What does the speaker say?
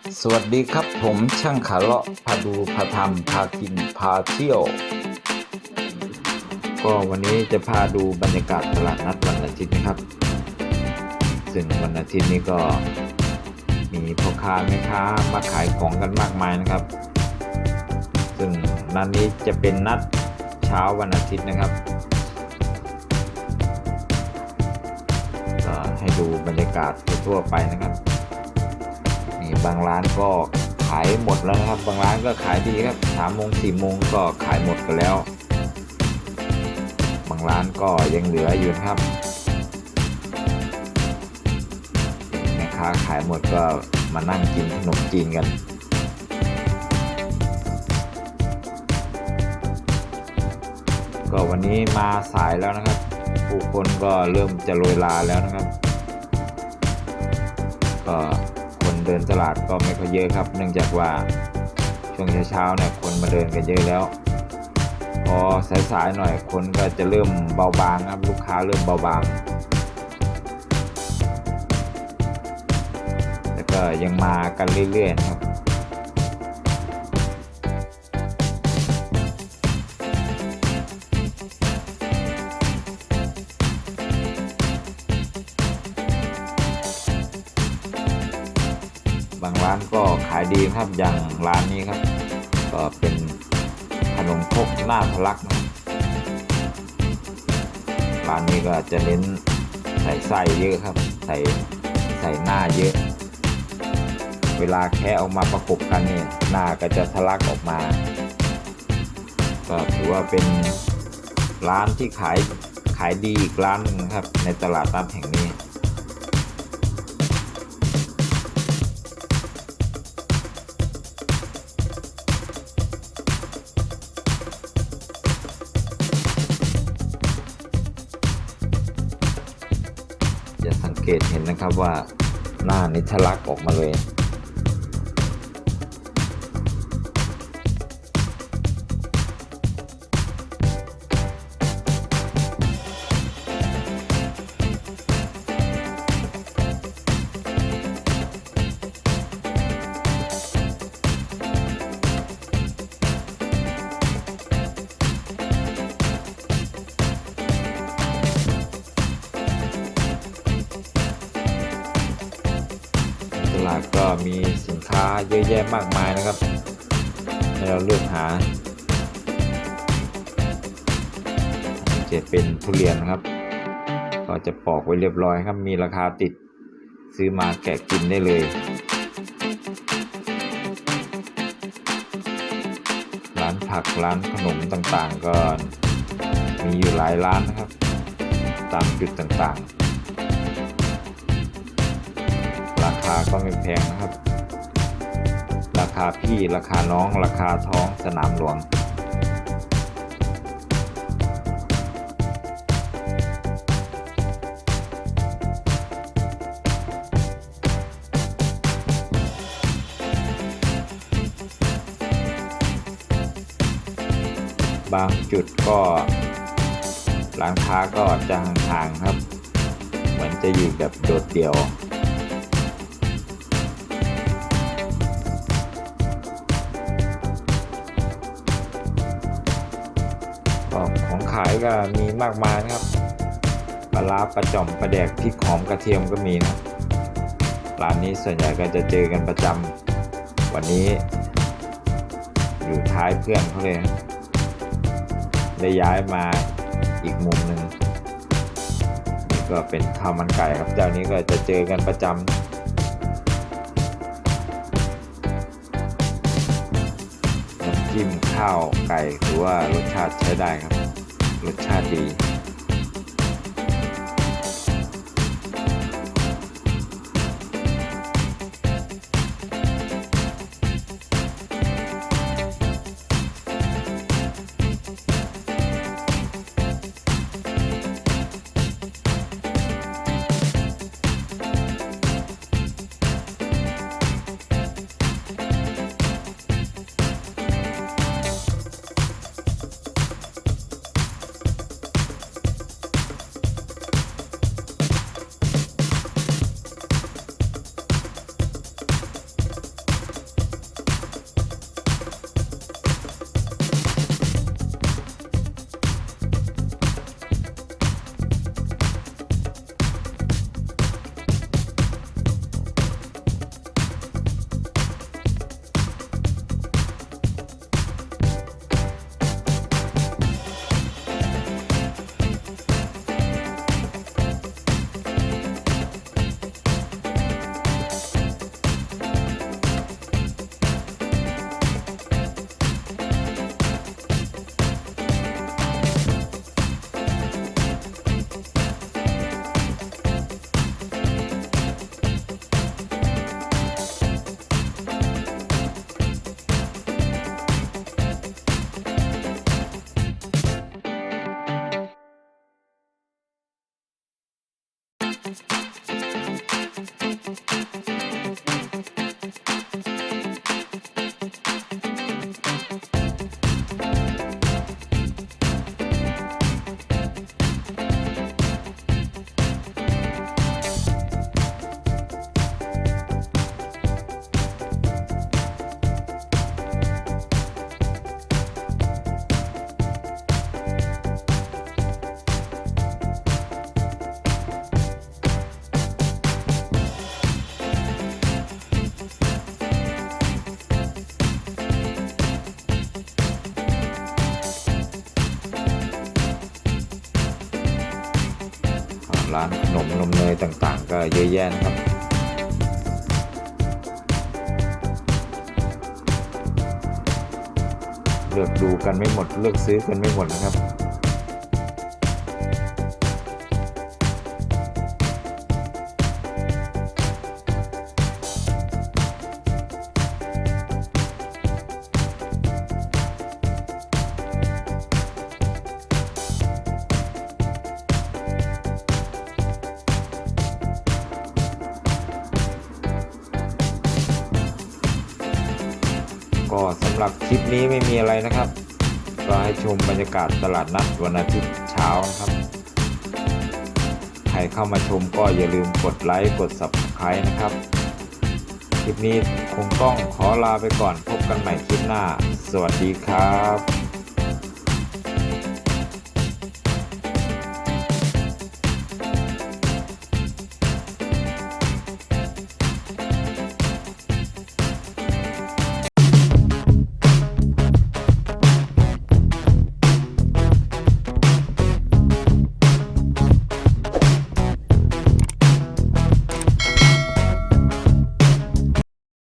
สวัสดีครับผมช่างขาเลาะพาดูพาทำพากินพาเที่ยว ก็วันนี้จะพาดูบรรยากาศตลาดนัดวันอาทิตย์นะครับ ซึ่งวันอาทิตย์นี้ก็มีพ่อค้าแม่ค้ามาขายของกันมากมายนะครับ ซึ่งนัดนี้จะเป็นนัดเช้าวันอาทิตย์นะครับให้ดูบรรยากาศทั่วไปนะครับ นี่บางร้านก็ขายหมดแล้วนะครับ บางร้านก็ขายดีครับสามโมงสี่โมงก็ขายหมดกันแล้ว บางร้านก็ยังเหลืออยู่นะครับแม่ค้าขายหมดก็มานั่งกินขนมจีนกันก็วันนี้มาสายแล้วนะครับ ผู้คนก็เริ่มจะโรยลาแล้วนะครับ ก็ ดินตลาดก็ไม่ค่อยเยอะครับ เนื่องจากว่าช่วงเช้าๆเนี่ยคนมาเดินกันเยอะแล้ว พอสายๆหน่อยคนก็จะเริ่มเบาบางครับลูกค้าเริ่มเบาบางแล้วก็ยังมากันเรื่อยๆครับ็ขายดีครับอย่างร้านนี้ครับ ก็เป็นขนมครกหน้าทะลักนะร้านนี้ก็จะเน้นใส่ไส้เยอะครับ ใส่ใส่หน้าเยอะ เวลาแค่ออกมาประกบกันนี่หน้าก็จะทะลักออกมา ก็ถือว่าเป็นร้านที่ขายขายดีอีกร้านหนึงครับ ในตลาดนัดแห่งนี้ เห็นนะครับว่าหน้านิทะลักออกมาเลย มีสินค้าเยอะแยะมากมายนะครับ ให้เราเลือกหาจะเป็นทุเรียนนะครับ ก็จะปอกไว้เรียบร้อยครับ มีราคาติดซื้อมาแกะกินได้เลย ร้านผักร้านขนมต่างๆ ก็มีอยู่หลายร้านนะครับ ตามจุดต่างๆาคาก็ไม่แพงนะครับ ราคาพี่ราคาน้องราคาท้องสนามหลวงบางจุดก็ร้านค้าก็จะห่างๆครับ เหมือนจะอยู่แบบโดดเดี่ยว ขายก็มีมากมายนะครับปลาร้าปลาจ่อมปลาแดกพริกหอมกระเทียมก็มีนะร้านนี้ส่วนใหญ่ก็จะเจอกันประจำวันนี้ อยู่ท้ายเพื่อนเขาเลยได้ย้ายมาอีกมุมหนึ่งนี่ก็เป็นข้าวมันไก่ครับเจ้านี้ก็จะเจอกันประจำน้ำจิ้มข้าวไก่ถือว่ารสชาติใช้ได้ครับ รสชาติดี Thank you. มนมเนยต่างๆ ก็เยอะแยะนะครับเลือกดูกันไม่หมด เลือกซื้อกันไม่หมดนะครับ สำหรับคลิปนี้ไม่มีอะไรนะครับ ก็ให้ชมบรรยากาศตลาดนัดวันอาทิตย์เช้านะครับ ใครเข้ามาชมก็อย่าลืมกดไลค์กด subscribe นะครับ คลิปนี้คงต้องขอลาไปก่อนพบกันใหม่คลิปหน้า สวัสดีครับ